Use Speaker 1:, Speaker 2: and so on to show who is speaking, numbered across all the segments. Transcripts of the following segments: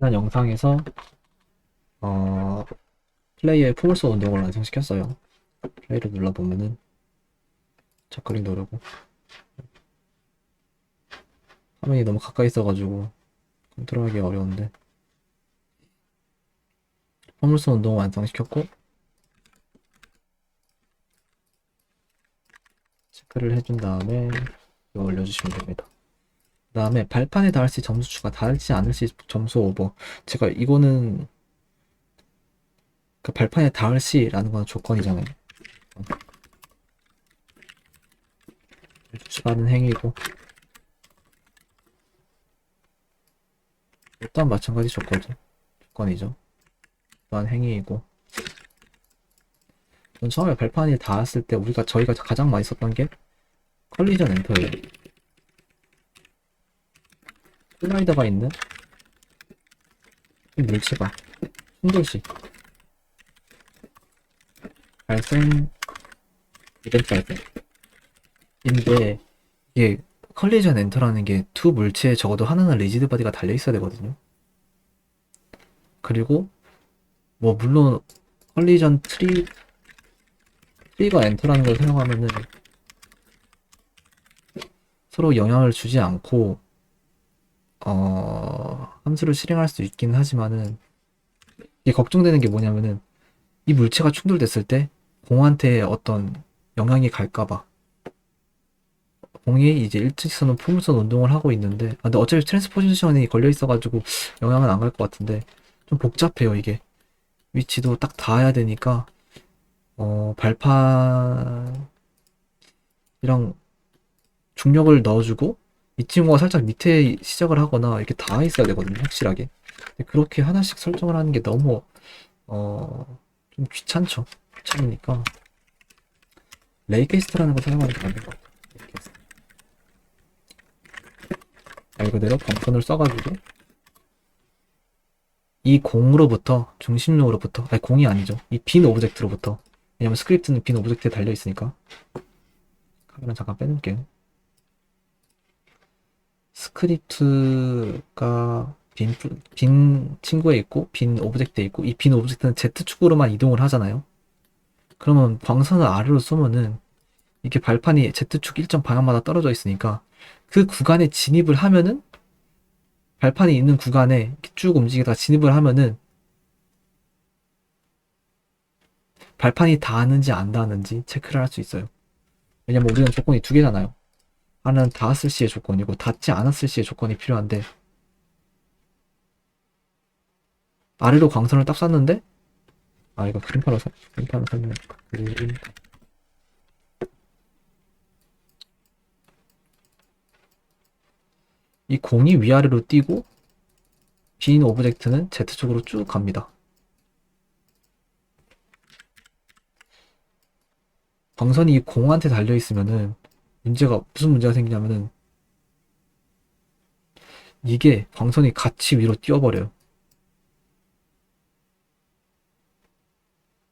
Speaker 1: 지난 영상에서 어, 플레이어의 포물소 운동을 완성시켰어요. 플레이를 눌러보면은 저클릭 누르고 화면이 너무 가까이 있어가지고 컨트롤하기 어려운데 포물소 운동을 완성시켰고 체크를 해준 다음에 이거 올려주시면 됩니다. 그 다음에 발판에 닿을 시 점수 추가, 닿을지 않을 시 점수 오버. 제가 이거는 그 발판에 닿을 시라는 건 조건이잖아요. 추가하는 행위고 일단 마찬가지 조건이죠. 조건이죠. 또한 행위이고 전 처음에 발판에 닿았을 때 우리가 저희가 가장 많이 썼던 게 컬리전 엔터예요. 슬라이더가 있는? 이 물체가 충돌시. 발생. 이벤트 발생 인데 이게 컬리전 엔터라는 게 두 물체에 적어도 하나는 리지드 바디가 달려 있어야 되거든요. 그리고 뭐 물론 컬리전 트리 트리거 엔터라는 걸 사용하면은 서로 영향을 주지 않고 어, 함수를 실행할 수 있긴 하지만은 이게 걱정되는 게 뭐냐면은 이 물체가 충돌됐을 때 공한테 어떤 영향이 갈까봐. 공이 이제 일직선은 포물선 운동을 하고 있는데 아, 근데 어차피 트랜스포지션이 걸려 있어가지고 영향은 안 갈 것 같은데 좀 복잡해요 이게. 위치도 딱 닿아야 되니까 어, 발판이랑 중력을 넣어주고 이 친구가 살짝 밑에 시작을 하거나 이렇게 닿아 있어야 되거든요, 확실하게. 그렇게 하나씩 설정을 하는 게 너무, 어, 좀 귀찮죠. 귀찮으니까. 레이케이스트라는 걸 사용하는 게 맞는 것 같아요. 레이케이스트. 말 그대로 범선을 써가지고, 이 공으로부터, 중심으로부터, 아니, 공이 아니죠. 이 빈 오브젝트로부터. 왜냐면 스크립트는 빈 오브젝트에 달려 있으니까. 카메라 잠깐 빼놓을게요. 스크립트가 빈, 빈 친구에 있고 빈 오브젝트에 있고 이 빈 오브젝트는 Z축으로만 이동을 하잖아요. 그러면 광선을 아래로 쏘면은 이게 발판이 Z축 일정 방향마다 떨어져 있으니까 그 구간에 진입을 하면은 발판이 있는 구간에 이렇게 쭉 움직이다가 진입을 하면은 발판이 닿았는지 안 닿았는지 체크를 할 수 있어요. 왜냐면 우리는 조건이 두 개잖아요. 하나는 닿았을 시의 조건이고 닿지 않았을 시의 조건이 필요한데 아래로 광선을 딱 쐈는데 아 이거 그림판으로 설- 그림판으로 설명해 그림 이 공이 위아래로 뛰고 빈 오브젝트는 Z쪽으로 쭉 갑니다. 광선이 이 공한테 달려 있으면은 문제가 무슨 문제가 생기냐면은 이게 광선이 같이 위로 뛰어버려요.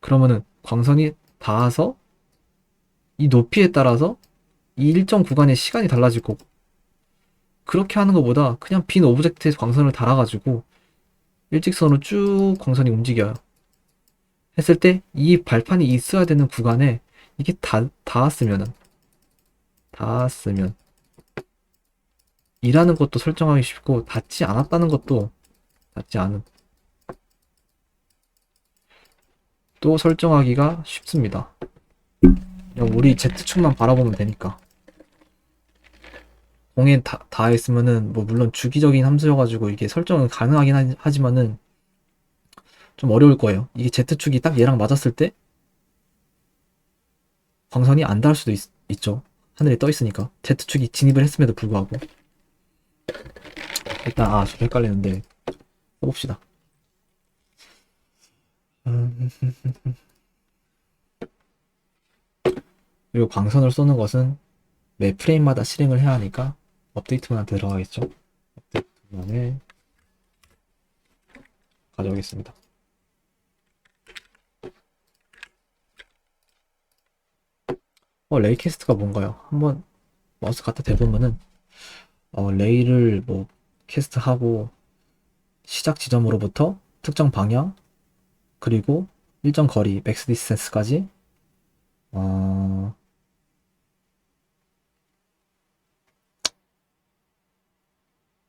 Speaker 1: 그러면은 광선이 닿아서 이 높이에 따라서 이 일정 구간의 시간이 달라질 거고 그렇게 하는 것보다 그냥 빈 오브젝트에 광선을 달아가지고 일직선으로 쭉 광선이 움직여요. 했을 때 이 발판이 있어야 되는 구간에 이게 다, 닿았으면은 닿았으면 일하는 것도 설정하기 쉽고 닿지 않았다는 것도 닿지 않은 또 설정하기가 쉽습니다. 그냥 우리 Z축만 바라보면 되니까 공에 다, 닿아있으면은 뭐 물론 주기적인 함수여가지고 이게 설정은 가능하긴 하- 하지만은 좀 어려울 거예요. 이게 Z축이 딱 얘랑 맞았을 때 광선이 안 닿을 수도 있, 있죠. 하늘에 떠 있으니까 Z축이 진입을 했음에도 불구하고. 일단 아좀 헷갈리는데. 써봅시다. 음, 그리고 광선을 쏘는 것은 매 프레임마다 실행을 해야 하니까 업데이트만 들어가겠죠? 업데이트만을 가져오겠습니다 어 레이캐스트가 뭔가요? 한번 마우스 갖다 대보면은 어, 레이를 뭐 캐스트하고 시작 지점으로부터 특정 방향 그리고 일정 거리 맥스 디스턴스까지 어,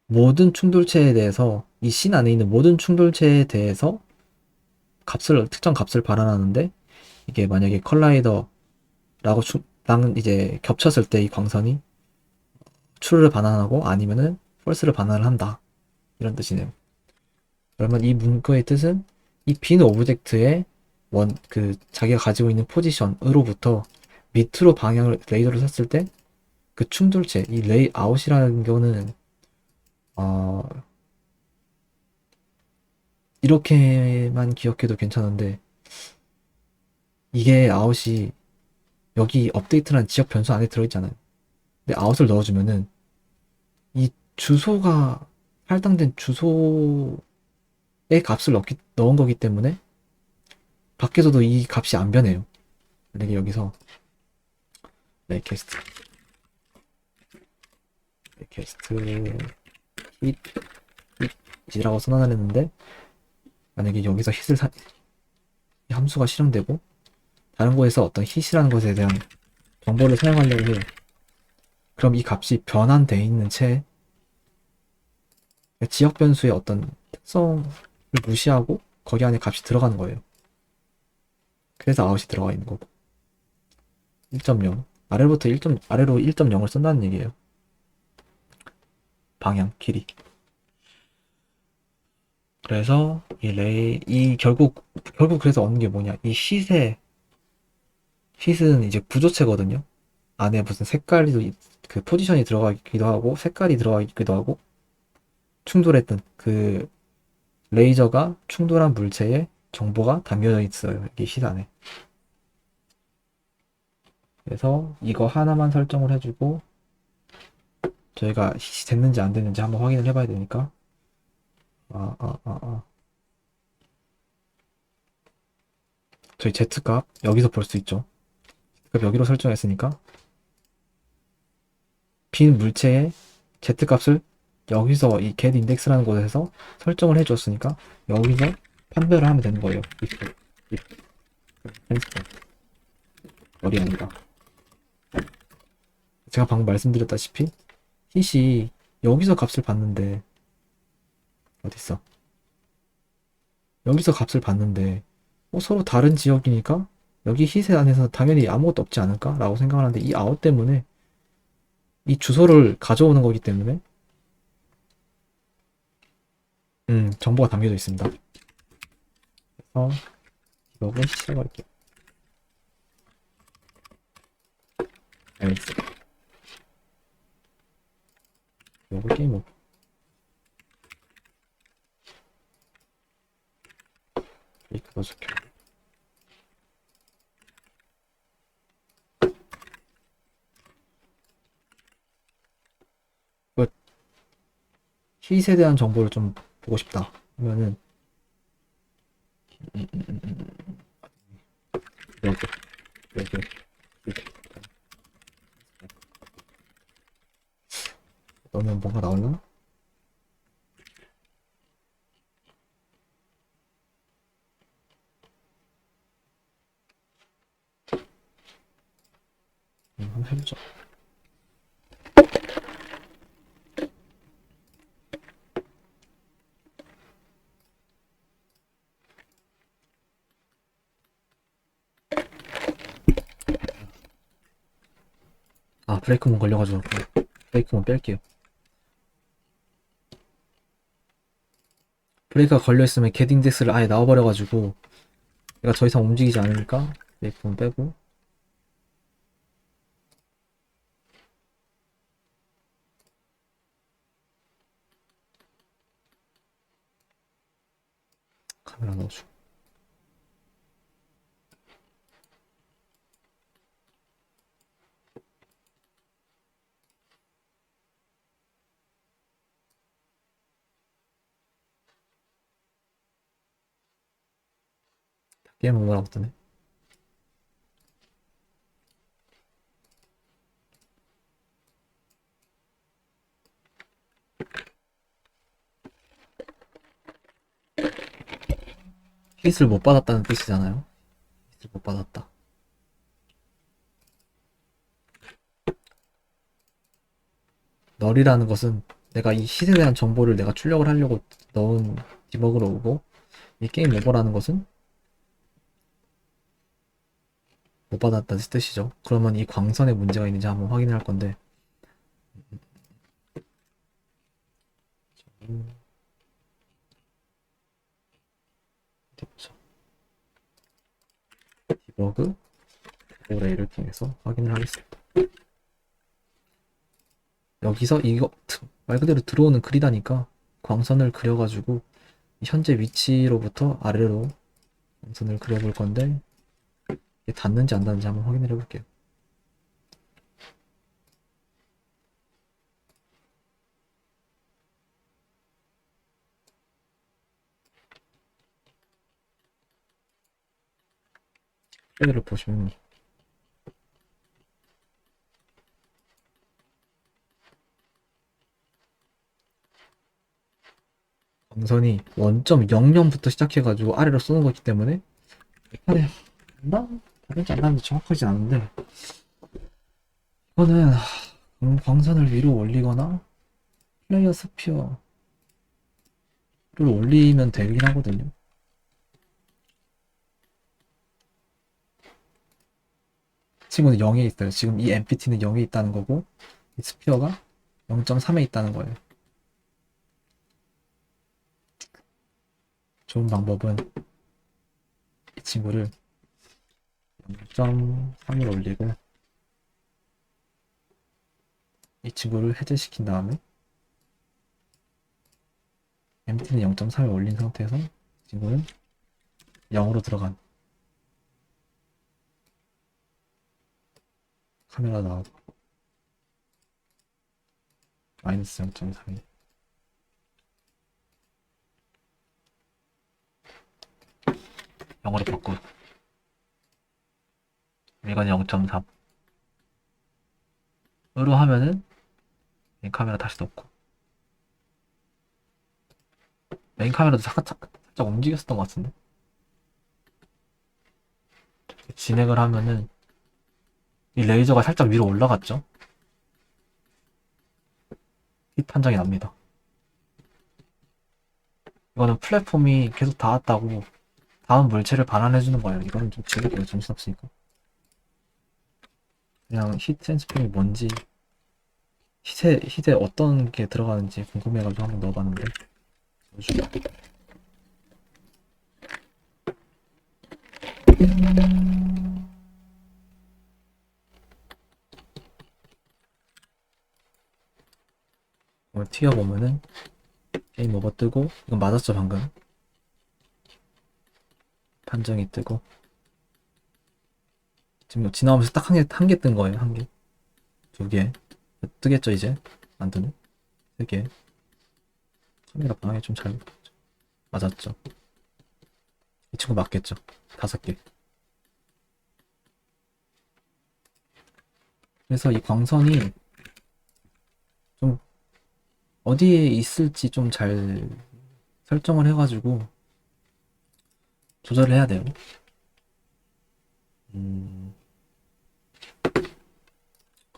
Speaker 1: 모든 충돌체에 대해서 이 씬 안에 있는 모든 충돌체에 대해서 값을 특정 값을 발환하는데 이게 만약에 컬라이더 라고 추, 랑 이제 겹쳤을 때 이 광선이 true를 반환하고 아니면은 false를 반환을 한다 이런 뜻이네요. 그러면 이 문구의 뜻은 이 빈 오브젝트의 원 그 자기가 가지고 있는 포지션으로부터 밑으로 방향을 레이더를 쐈을 때 그 충돌체 이 레이아웃이라는 거는 어 이렇게만 기억해도 괜찮은데 이게 아웃이 여기 업데이트란 지역 변수 안에 들어있잖아요. 근데 아웃을 넣어주면은 이 주소가 할당된 주소의 값을 넣기, 넣은 거기 때문에 밖에서도 이 값이 안 변해요. 만약에 여기서 레이캐스트 레이캐스트 힛 hit이라고 선언을 했는데 만약에 여기서 hit을 사, 이 함수가 실행되고 다른 곳에서 어떤 hit이라는 것에 대한 정보를 사용하려고 해요. 그럼 이 값이 변환되어 있는 채 지역 변수의 어떤 특성을 무시하고 거기 안에 값이 들어가는 거예요. 그래서 아웃이 들어가 있는 거고 1.0 아래로부터 1. 아래로 1.0을 쓴다는 얘기예요. 방향, 길이. 그래서 이 레이 이 결국 결국 그래서 얻는 게 뭐냐? 이 시세 핏은 이제 구조체거든요. 안에 무슨 색깔이 있- 그 포지션이 들어가 기도 하고 색깔이 들어가 기도 하고 충돌했던 그 레이저가 충돌한 물체에 정보가 담겨져 있어요. 여기 시 안에. 그래서 이거 하나만 설정을 해주고 저희가 hit이 됐는지 안 됐는지 한번 확인을 해봐야 되니까 아, 아, 아, 아. 저희 Z값 여기서 볼 수 있죠. 여기로 설정했으니까 빈 물체의 Z값을 여기서 이 get index라는 곳에서 설정을 해줬으니까 여기서 판별을 하면 되는 거예요. if, if. 열이 아니다. 제가 방금 말씀드렸다시피 hit이 여기서 값을 받는데 어딨어? 여기서 값을 받는데 어, 서로 다른 지역이니까 여기 hit에 안에서 당연히 아무것도 없지 않을까? 라고 생각을 하는데 이 아웃 때문에 이 주소를 가져오는 거기 때문에 음, 정보가 담겨져 있습니다. 그래서 이거를 시작할게요. 알겠어. 요거 게임 오버. 이렇게 넣어줄게. Hit에 대한 정보를 좀 보고 싶다. 그러면은. 여기 여기. 넣으면 뭔가 나올나? 음, 한번 해보자. 브레이크문 걸려가지고 브레이크문 뺄게요. 브레이크가 걸려있으면 index를 아예 나와버려가지고 얘가 더 이상 움직이지 않으니까 브레이크문 빼고 카메라 넣어줘. 게임 오버라고 뜨네. hit을 못 받았다는 뜻이잖아요. hit을 못 받았다. 널이라는 것은 내가 이 hit에 대한 정보를 내가 출력을 하려고 넣은 디버그로 오고 이 게임 오버라는 것은 못 받았다는 뜻이죠. 그러면 이 광선에 문제가 있는지 한번 확인을 할 건데. 디버그 오레이를 통해서 확인을 하겠습니다. 여기서 이거 말 그대로 들어오는 글이다니까 광선을 그려가지고 현재 위치로부터 아래로 광선을 그려볼 건데 닿는지 안 닿는지 한번 확인을 해볼게요. 플레이를 보시면 광선이 원점 0점부터 시작해가지고 아래로 쏘는 거기 때문에 아래 나 다른지 안 다른지 정확하진 않은데 이거는 음, 광선을 위로 올리거나 플레이어 스피어를 올리면 되긴 하거든요. 친구는 0에 있어요. 지금 이 MPT는 0에 있다는 거고 이 스피어가 0.3에 있다는 거예요. 좋은 방법은 이 친구를 0.3을 올리고 이 친구를 해제시킨 다음에 MT는 0.3을 올린 상태에서 이 친구는 0으로 들어간 카메라 나오고 마이너스 0.3이 영어로 바꾸 이건 0.3 으로 하면은 메인 카메라 다시 넣고 메인 카메라도 살짝, 살짝 움직였었던 것 같은데 진행을 하면은 이 레이저가 살짝 위로 올라갔죠 힛 판정이 납니다 이거는 플랫폼이 계속 닿았다고 다음 물체를 반환해주는 거예요. 이거는 좀 지울게요. 정신없으니까. 그냥 히트 센스폼이 뭔지, 히트에, 히트에 어떤 게 들어가는지 궁금해가지고 한번 넣어봤는데. 이걸 튀어보면은, 게임 오버 뜨고, 이건 맞았죠, 방금. 판정이 뜨고 지금 지나오면서 딱 한 개 한 개 뜬 거예요 한 개. 두 개. 뜨겠죠 이제? 안 뜨네 세 개. 카메라 방향이 좀 잘 맞았죠. 이 친구 맞겠죠? 다섯 개. 그래서 이 광선이 좀 어디에 있을지 좀 잘 설정을 해가지고 조절을 해야 돼요. 음,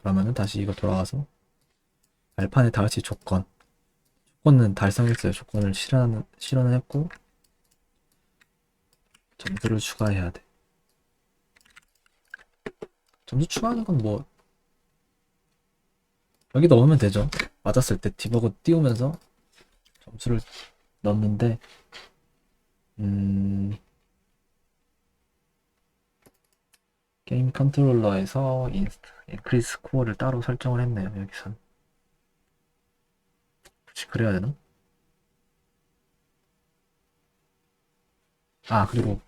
Speaker 1: 그러면은 다시 이거 돌아와서 발판에 다 같이 조건 조건은 달성했어요. 조건을 실현 실현을 했고 점수를 추가해야 돼. 점수 추가하는 건 뭐 여기 넣으면 되죠. 맞았을 때 디버그 띄우면서 점수를 넣는데 음. 게임 컨트롤러에서 인크리스 코어를 따로 설정을 했네요. 여기선 굳이 그래야 되나? 아 그리고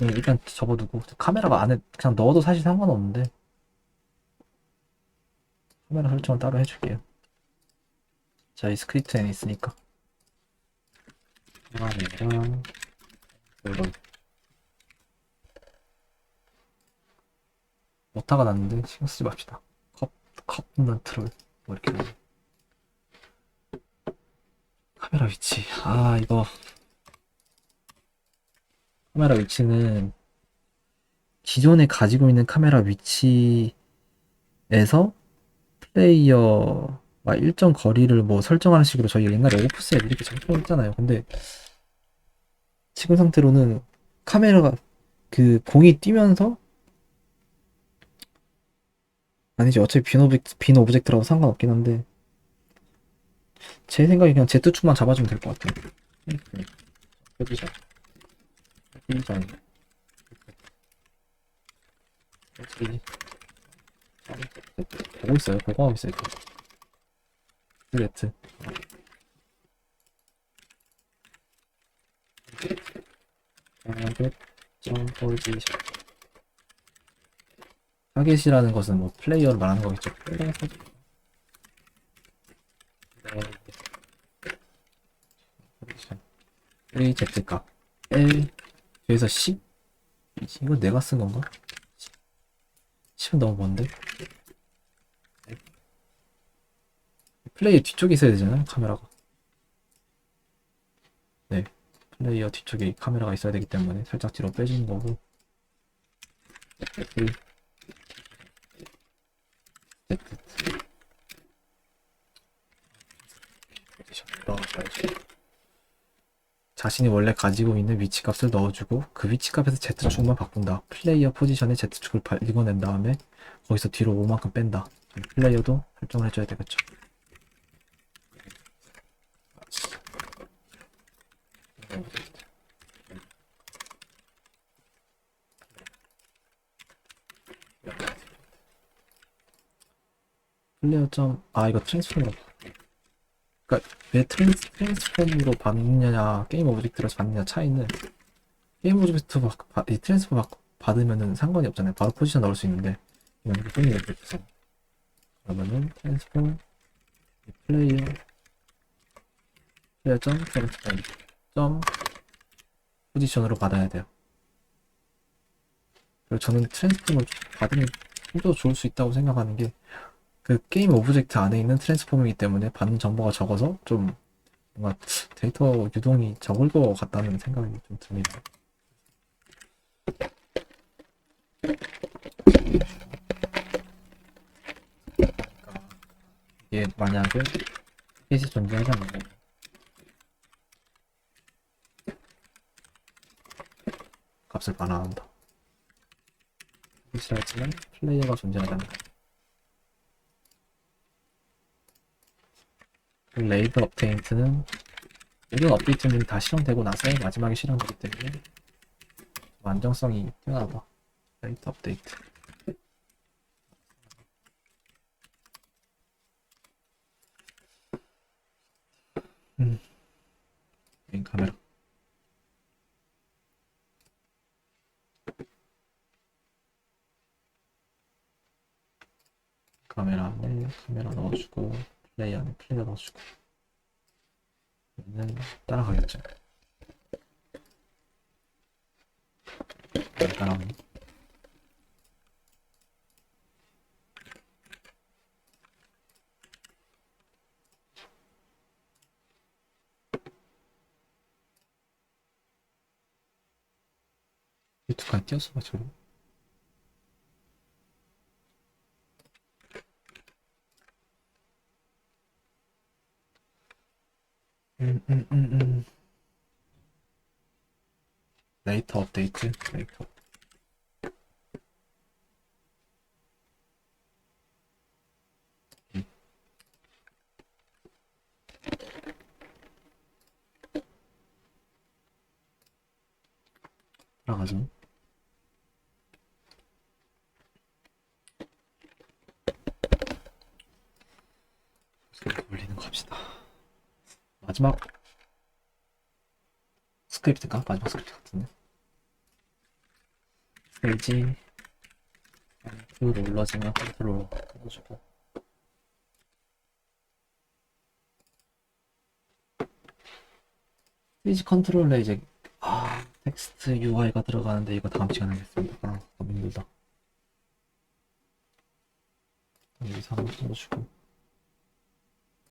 Speaker 1: 일단 접어두고 카메라가 안에 그냥 넣어도 사실 상관없는데 카메라 설정을 따로 해줄게요. 자, 이 스크립트에는 있으니까 카메라랑 이런 오타가 났는데 신경 쓰지 맙시다. 컵, 컵 넌트롤 뭐 이렇게. 카메라 위치 아 이거 카메라 위치는 기존에 가지고 있는 카메라 위치에서 플레이어와 일정 거리를 뭐 설정하는 식으로 저희 옛날에 오프스에 이렇게 장착했잖아요. 근데 지금 상태로는 카메라가 그 공이 뛰면서 아니지 어차피 빈 오브젝트, 빈 오브젝트라고 상관없긴 한데. 제 생각에 그냥 Z축만 잡아주면 될 것 같아요. 여기서 여기서 여기 보고 있어요. 보고 하고 있어요. Z 타겟 점 포지션 타겟이라는 것은 뭐 플레이어를 말하는 거겠죠. 플레이어. A Z 값 L 여기서 10 이거 내가 쓴 건가? 10은 너무 먼데 네. 플레이어 뒤쪽에 있어야 되잖아요 카메라가 네 플레이어 뒤쪽에 카메라가 있어야 되기 때문에 살짝 뒤로 빼주는 거고 넣어줘야지 자신이 원래 가지고 있는 위치 값을 넣어주고 그 위치 값에서 Z축만 바꾼다. 플레이어 포지션에 Z축을 발- 읽어낸 다음에 거기서 뒤로 5만큼 뺀다. 플레이어도 설정을 해줘야 되겠죠. 플레이어 점, 아, 이거 트랜스폼으로. 그러니까 왜 트랜스, 트랜스폼으로 받느냐 게임 오브젝트로 받느냐 차이는 게임 오브젝트 막, 바- 이 트랜스폼 막 받으면은 상관이 없잖아요. 바로 포지션 넣을 수 있는데. 이건 이렇게 좀 이렇게 돼서. 그러면은 트랜스폼 이 플레이어 플레이어 점 트랜스폼 점 포지션으로 받아야 돼요. 그리고 저는 트랜스폼을 받으면 좀 더 좋을 수 있다고 생각하는 게 그 게임 오브젝트 안에 있는 트랜스폼이기 때문에 받는 정보가 적어서 좀 뭔가 데이터 유동이 적을 것 같다는 생각이 좀 듭니다. 이게 만약에 셋이 존재하잖아요. 값을 반환한다. 싫어했지만 플레이어가 존재하잖아요. 레이드 업데이트는 모든 업데이트는 다 실행되고 나서 마지막에 실행되기 때문에 좀 안정성이 뛰어나다. 레이드 업데이트. 음. 메인 카메라. 카메라 안에 카메라 넣어주고 플레이 안에 플레이어 넣어주고. 얘는 따라가겠죠. 안 따라오네 유튜브까지 띄었어 가지고 음, 음, 음, 음. 레이터 업데이트, 레이터. 음. 나가죠. 올리는 거 합시다. 마지막 스크립트가? 마지막 스크립트 같은데? 페이지. 그 눌러지면 컨트롤 눌러주고. 페이지 컨트롤에 이제 아 텍스트 UI가 들어가는데 이거 다음 시간에 하겠습니다. 아 너무 힘들다. 여기서 한번 눌러주고